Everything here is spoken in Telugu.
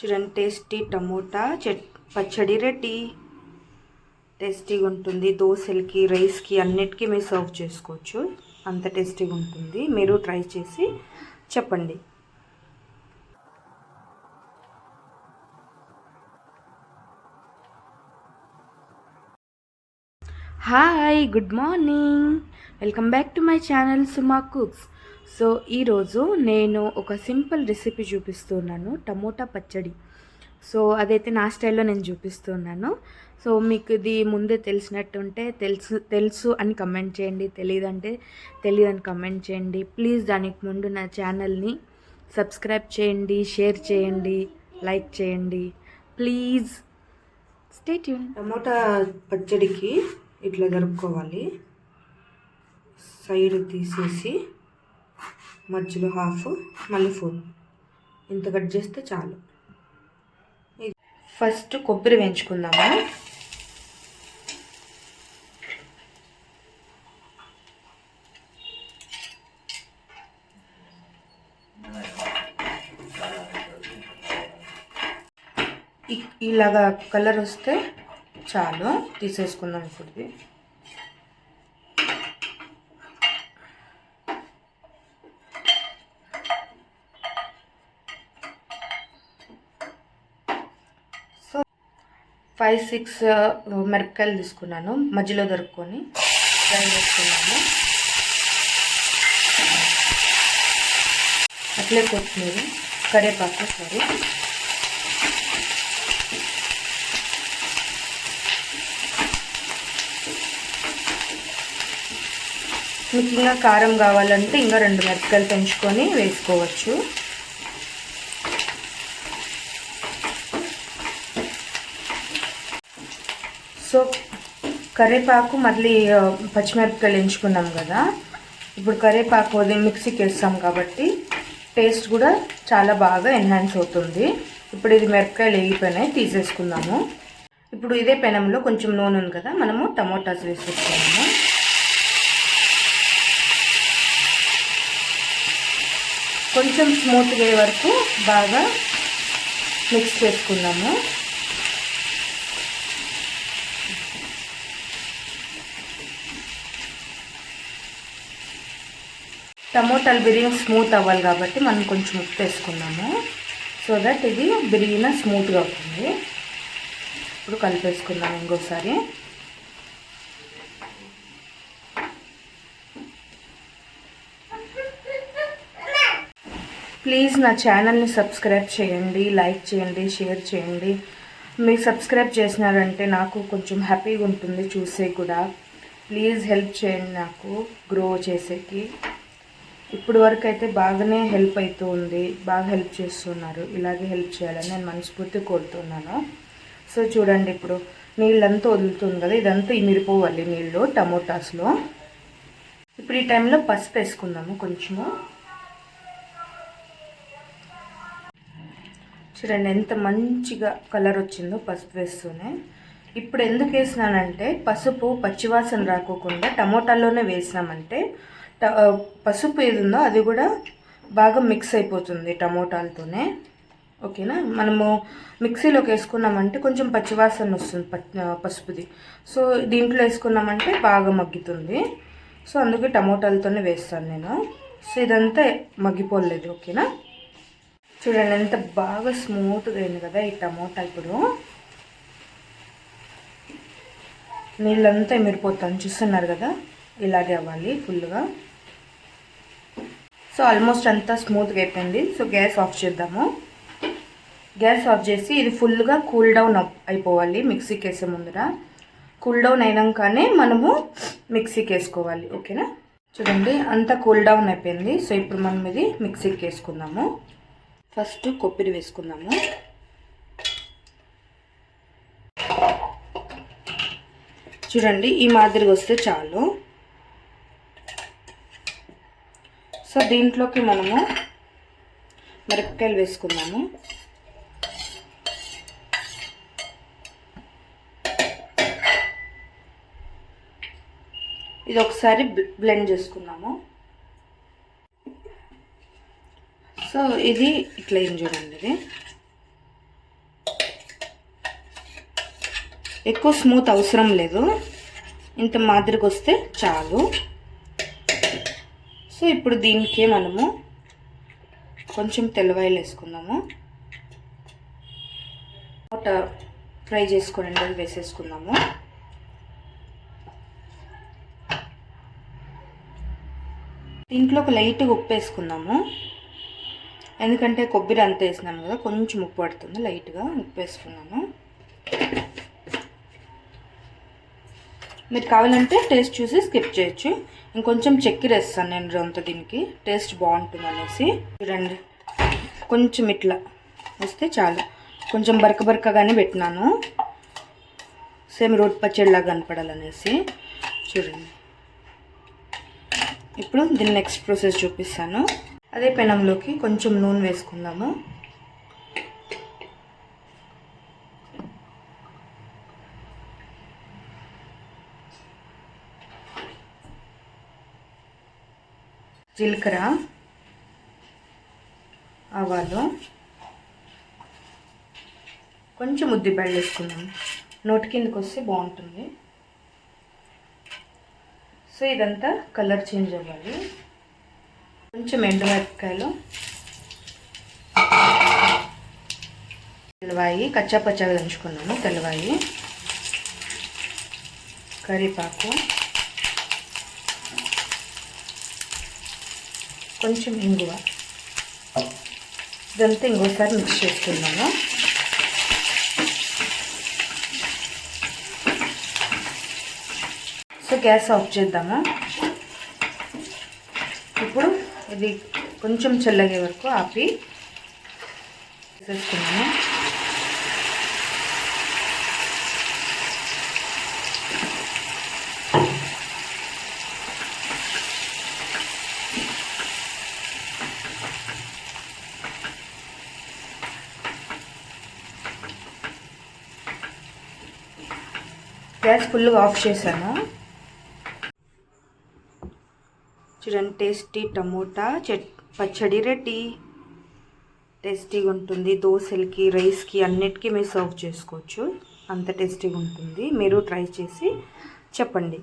చూడండి టేస్టీ టమోటా చెట్ పచ్చడి రెడ్డి టేస్టీగా ఉంటుంది. దోశలకి రైస్కి అన్నిటికీ మీరు సర్వ్ చేసుకోవచ్చు. అంత టేస్టీగా ఉంటుంది. మీరు ట్రై చేసి చెప్పండి. Hi good morning. Welcome back to my channel Suma cooks. So ఈరోజు నేను ఒక సింపుల్ రెసిపీ చూపిస్తున్నాను టమోటా పచ్చడి. సో అదైతే నా స్టైల్లో నేను చూపిస్తున్నాను. సో మీకు ఇది ముందే తెలిసినట్టుంటే తెలుసు తెలుసు అని కమెంట్ చేయండి. తెలియదంటే తెలియదని కమెంట్ చేయండి. ప్లీజ్ దానికి ముందు నా ఛానల్ని సబ్స్క్రైబ్ చేయండి షేర్ చేయండి లైక్ చేయండి. ప్లీజ్. Stay tune. టమోటా పచ్చడికి ఇట్లా జరుపుకోవాలి సైడ్ తీసేసి మధ్యలో హాఫ్ మళ్ళీ ఫుల్ ఇంత కట్ చేస్తే చాలు. ఫస్ట్ కొబ్బరి వేయించుకుందాము. ఇ- ఇలాగా కలర్ వస్తే చాలు. తీసేసుకుందాం ఇప్పుడు. ఫైవ్ సిక్స్ మిరపకాయలు తీసుకున్నాను. మధ్యలో దొరుకుని ఫ్రై చేసుకున్నాను. అట్లే కొత్తిమీర కరివేపాకు సారీ. మీకు ఇంకా కారం కావాలంటే ఇంకా రెండు మిరపకాయలు పెంచుకొని వేసుకోవచ్చు. సో కరివేపాకు మళ్ళీ పచ్చిమిరపకాయలు ఎంచుకున్నాం కదా. ఇప్పుడు కరివేపాకు అది మిక్సీకి వేస్తాం కాబట్టి టేస్ట్ కూడా చాలా బాగా ఎన్హాన్స్ అవుతుంది. ఇప్పుడు ఇది మిరపకాయలు వేగిపోయినాయి తీసేసుకుందాము. ఇప్పుడు ఇదే పెనంలో కొంచెం నూనె ఉంది కదా మనము టమోటాస్ వేసేసుకున్నాము కొంచెం స్మూత్గా అయ్యే వరకు బాగా మిక్స్ చేసుకుందాము. టమోటాలు బిర్యానీ స్మూత్ అవ్వాలి కాబట్టి మనం కొంచెం ఉప్పు వేసుకున్నాము. సో దట్ ఇది బిర్యానీ స్మూత్గా అవుతుంది. ఇప్పుడు కలిపేసుకుందాం ఇంకోసారి. ప్లీజ్ నా ఛానల్ని సబ్స్క్రైబ్ చేయండి లైక్ చేయండి షేర్ చేయండి. మీరు సబ్స్క్రైబ్ చేసినారంటే నాకు కొంచెం హ్యాపీగా ఉంటుంది చూసే కూడా. ప్లీజ్ హెల్ప్ చేయండి నాకు గ్రో చేసేకి. ఇప్పుడు వరకు అయితే బాగానే హెల్ప్ అవుతూ ఉంది. బాగా హెల్ప్ చేస్తున్నారు. ఇలాగే హెల్ప్ చేయాలని నేను మనస్ఫూర్తి కోరుతున్నాను. సో చూడండి ఇప్పుడు నీళ్ళంతా వదులుతుంది కదా ఇదంతా ఇమిరిపోవాలి నీళ్ళు టమోటాస్లో. ఇప్పుడు ఈ టైంలో పసుపు వేసుకుందాము కొంచెము. చూడండి ఎంత మంచిగా కలర్ వచ్చిందో పసుపు వేస్తూనే. ఇప్పుడు ఎందుకు వేసినానంటే పసుపు పచ్చివాసన రాకోకుండా టమోటాలోనే వేసినామంటే పసుపు ఏది ఉందో అది కూడా బాగా మిక్స్ అయిపోతుంది టమోటాలతోనే. ఓకేనా? మనము మిక్సీలోకి వేసుకున్నామంటే కొంచెం పచ్చివాసన వస్తుంది ప- పసుపుది. సో దీంట్లో వేసుకున్నామంటే బాగా మగ్గుతుంది. సో అందుకే టమోటాలతోనే వేస్తాను నేను. సో ఇదంతా మగ్గిపోలేదు ఓకేనా? చూడండి ఎంత బాగా స్మూత్గా అయింది కదా ఈ టమోటా ఇప్పుడు. నీళ్ళంతా ఎమిరిపోతాను చూస్తున్నారు కదా? ఇలాగే అవ్వాలి ఫుల్గా సో ఆల్మోస్ట్ అంతా స్మూత్గా అయిపోయింది. సో గ్యాస్ ఆఫ్ చేద్దాము. గ్యాస్ ఆఫ్ చేసి ఇది ఫుల్గా కూల్ డౌన్ అయిపోవాలి మిక్సీకి వేసే ముందర. కూల్ డౌన్ అయినాకనే మనము మిక్సీకి వేసుకోవాలి ఓకేనా? చూడండి అంతా కూల్ డౌన్ అయిపోయింది. సో ఇప్పుడు మనం ఇది మిక్సీకి వేసుకుందాము ఫస్ట్ కొబ్బరి వేసుకుందాము. చూడండి ఈ మాదిరిగా వస్తే చాలు. దీంట్లోకి మనము మిరపకాయలు వేసుకున్నాము ఇది ఒకసారి బ్లెండ్ చేసుకున్నాము సో ఇది ఇట్లా ఏం చూడండి ఇది. ఎక్కువ స్మూత్ అవసరం లేదు. ఇంత మాదిరికి వస్తే చాలు. సో ఇప్పుడు దీనికి మనము కొంచెం తెల్లవాయలు వేసుకుందాము. టమాటా ఫ్రై చేసుకోండి అది వేసేసుకుందాము. దీంట్లో ఒక లైట్గా ఉప్పు వేసుకుందాము. ఎందుకంటే కొబ్బరి అంత వేసినాము కదా కొంచెం ఉప్పు పడుతుంది లైట్గా ఉప్పు వేసుకున్నాము మీరు కావాలంటే టేస్ట్ చూసి స్కిప్ చేయొచ్చు. ఇంకొంచెం చక్కెర వేస్తాను నేను రొంత దీనికి. టేస్ట్ బాగుంటుంది అనేసి. చూడండి. కొంచెం ఇట్లా వస్తే చాలు. కొంచెం బరక బరకగానే పెట్టినాను. సేమ్ రోడ్ పచ్చడిలాగా కనపడాలనేసి. చూడండి. ఇప్పుడు దీని నెక్స్ట్ ప్రాసెస్ చూపిస్తాను. అదే పెనంలోకి కొంచెం నూనె వేసుకుందాము. జీలకర్ర ఆవాలు. కొంచెం ఉద్దిపళ్ళు వేసుకున్నాం నోటి కిందకి వస్తే బాగుంటుంది. సో ఇదంతా కలర్ చేంజ్ అవ్వాలి. కొంచెం ఎండుమిరపకాయలు. తెల్లవాయి కచ్చా పచ్చగా దంచుకున్నాను తెల్లవాయి. కరివేపాకు. కొంచెం ఇంగువ. ఇదంతా ఇంకోసారి మిక్స్ చేసుకున్నాము సో గ్యాస్ ఆఫ్ చేద్దాము. ఇప్పుడు ఇది కొంచెం చల్లగే వరకు ఆపి చేసుకున్నాము గ్యాస్ ఫుల్గా ఆఫ్ చేశాను. చూడండి టేస్టీ టమోటా చెట్ పచ్చడి రెడ్డి టేస్టీగా ఉంటుంది. దోశలకి రైస్కి అన్నిటికీ మీరు సర్వ్ చేసుకోవచ్చు. అంత టేస్టీగా ఉంటుంది. మీరు ట్రై చేసి చెప్పండి.